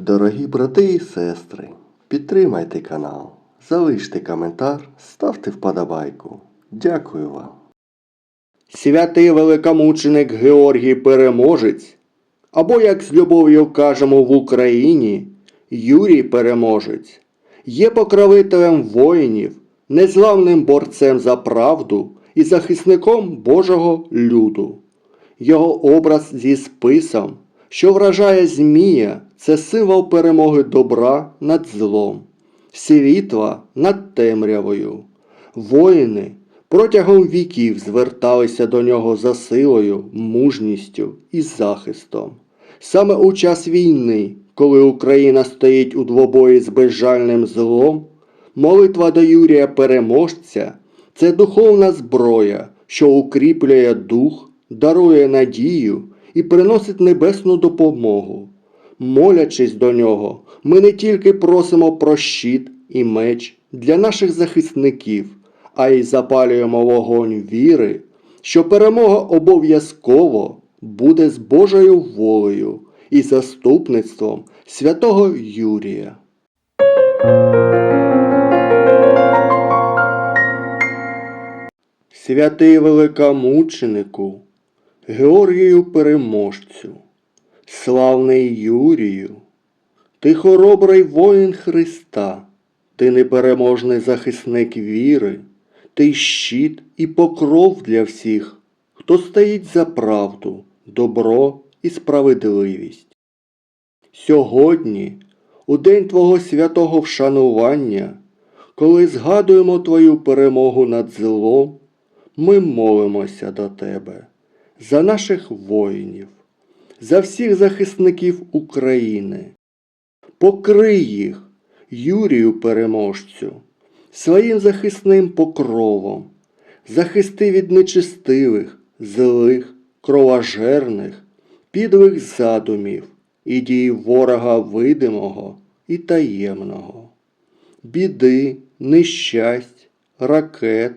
Дорогі брати і сестри, підтримайте канал, залиште коментар, ставте вподобайку. Дякую вам. Святий великомученик Георгій Переможець, або, як з любов'ю кажемо в Україні, Юрій Переможець, є покровителем воїнів, незламним борцем за правду і захисником Божого люду. Його образ зі списом, що вражає Змія, це символ перемоги добра над злом, світла над темрявою. Воїни протягом віків зверталися до нього за силою, мужністю і захистом. Саме у час війни, коли Україна стоїть у двобої з безжальним злом, молитва до Юрія Переможця це духовна зброя, що укріплює дух, дарує надію і приносить небесну допомогу. Молячись до нього, ми не тільки просимо про щит і меч для наших захисників, а й запалюємо вогонь віри, що перемога обов'язково буде з Божою волею і заступництвом святого Юрія. Святий великомученику, Георгію Переможцю, славний Юрію, ти хоробрий воїн Христа, ти непереможний захисник віри, ти щит і покров для всіх, хто стоїть за правду, добро і справедливість. Сьогодні, у день Твого святого вшанування, коли згадуємо Твою перемогу над злом, ми молимося до Тебе за наших воїнів, за всіх захисників України. Покрий їх, Юрію переможцю, своїм захисним покровом, захисти від нечистивих, злих, кровожерних, підлих задумів і дій ворога видимого і таємного, біди, нещасть, ракет,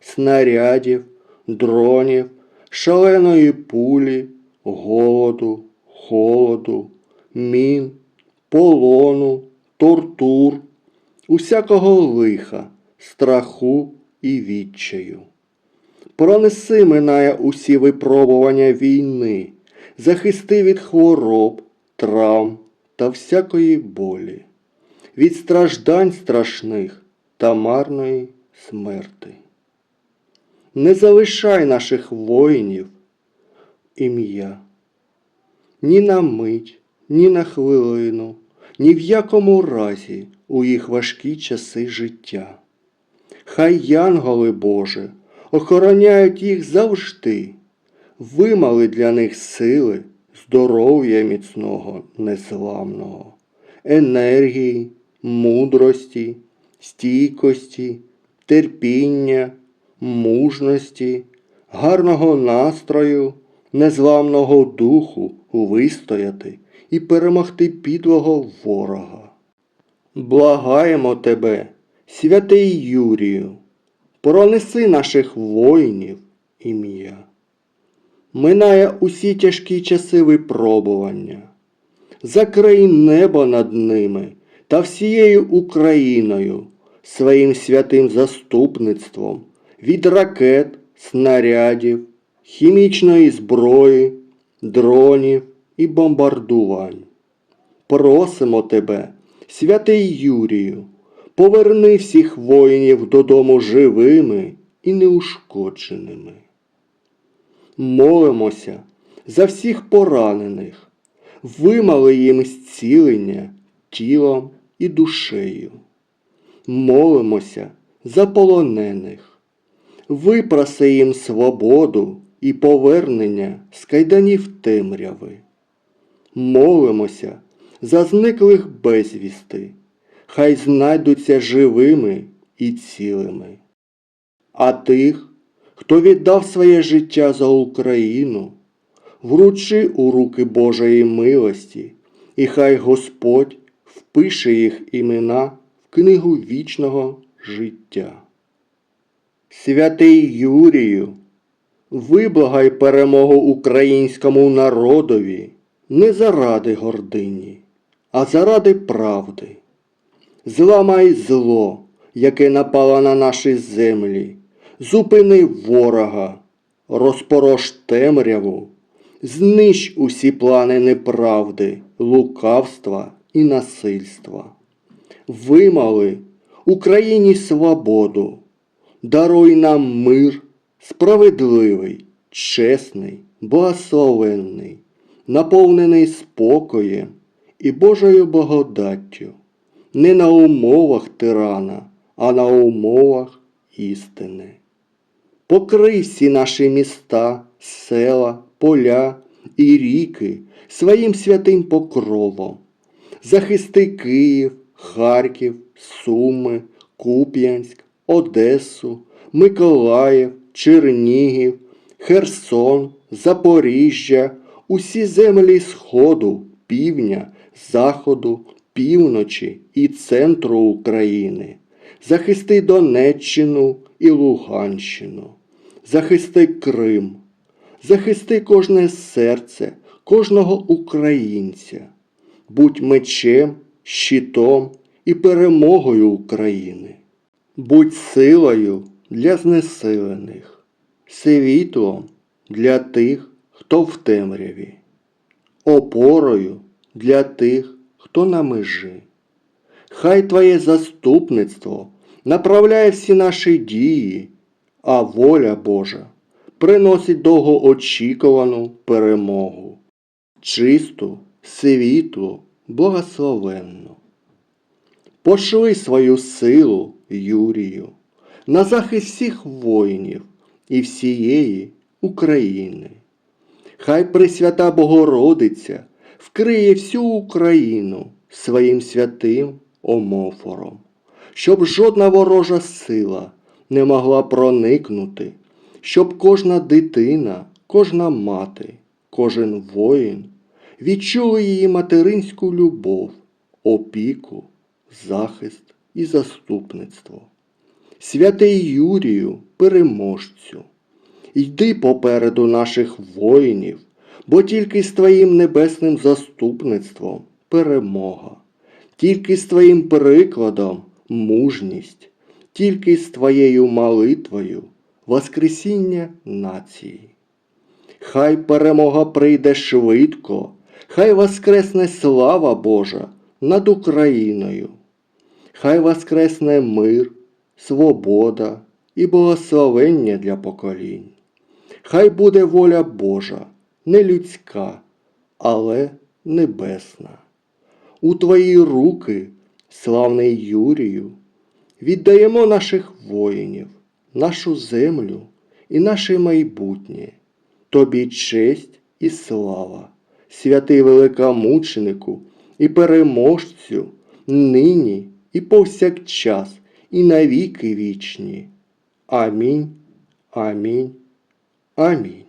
снарядів, дронів, шаленої пулі, голоду, холоду, мін, полону, тортур, усякого лиха, страху і відчаю. Пронеси минає усі випробування війни, захисти від хвороб, травм та всякої болі, від страждань страшних та марної смерти. Не залишай наших воїнів ім'я. Ні на мить, ні на хвилину, ні в якому разі у їх важкі часи життя. Хай янголи Боже охороняють їх завжди, вимали для них сили, здоров'я міцного, незламного, енергії, мудрості, стійкості, терпіння, мужності, гарного настрою, незламного духу вистояти і перемогти підлого ворога. Благаємо тебе, святий Юрію, пронеси наших воїнів ім'я. Минає усі тяжкі часи випробування. Закрий небо над ними та всією Україною своїм святим заступництвом від ракет, снарядів, хімічної зброї, дронів і бомбардувань. Просимо тебе, святий Юрію, поверни всіх воїнів додому живими і неушкодженими. Молимося за всіх поранених, вимали їм зцілення тілом і душею. Молимося за полонених, випроси їм свободу і повернення з кайданів темряви. Молимося за зниклих безвісти, хай знайдуться живими і цілими. А тих, хто віддав своє життя за Україну, вручи у руки Божої милості, і хай Господь впише їх імена в книгу вічного життя. Святий Юрію, виблагай перемогу українському народові не заради гордині, а заради правди. Зламай зло, яке напало на наші землі, зупини ворога, розпорош темряву, знищ усі плани неправди, лукавства і насильства. Вимали Україні свободу, даруй нам мир, справедливий, чесний, благословенний, наповнений спокоєм і Божою благодаттю, не на умовах тирана, а на умовах істини. Покрий всі наші міста, села, поля і ріки своїм святим покровом. Захисти Київ, Харків, Суми, Куп'янськ, Одесу, Миколаїв, Чернігів, Херсон, Запоріжжя, усі землі Сходу, півдня, заходу, півночі і центру України. Захисти Донеччину і Луганщину. Захисти Крим. Захисти кожне серце, кожного українця. Будь мечем, щитом і перемогою України. Будь силою для знесилених, світлом для тих, хто в темряві, опорою для тих, хто на межі. Хай Твоє заступництво направляє всі наші дії, а воля Божа приносить довгоочікувану перемогу, чисту, світлу, благословенну. Пошли свою силу, Юрію, на захист всіх воїнів і всієї України. Хай Пресвята Богородиця вкриє всю Україну своїм святим омофором, щоб жодна ворожа сила не могла проникнути, щоб кожна дитина, кожна мати, кожен воїн відчули її материнську любов, опіку, захист і заступництво. Святий Юрію, переможцю, йди попереду наших воїнів, бо тільки з твоїм небесним заступництвом перемога, тільки з твоїм прикладом мужність, тільки з твоєю молитвою Воскресіння нації. Хай перемога прийде швидко, хай воскресне слава Божа над Україною. Хай воскресне мир, свобода і благословення для поколінь. Хай буде воля Божа, не людська, але небесна. У твої руки, славний Юрію, віддаємо наших воїнів, нашу землю і наше майбутнє. Тобі честь і слава, святий великомученику і переможцю, нині і повсякчас, і навіки вічні. Амінь, амінь, амінь.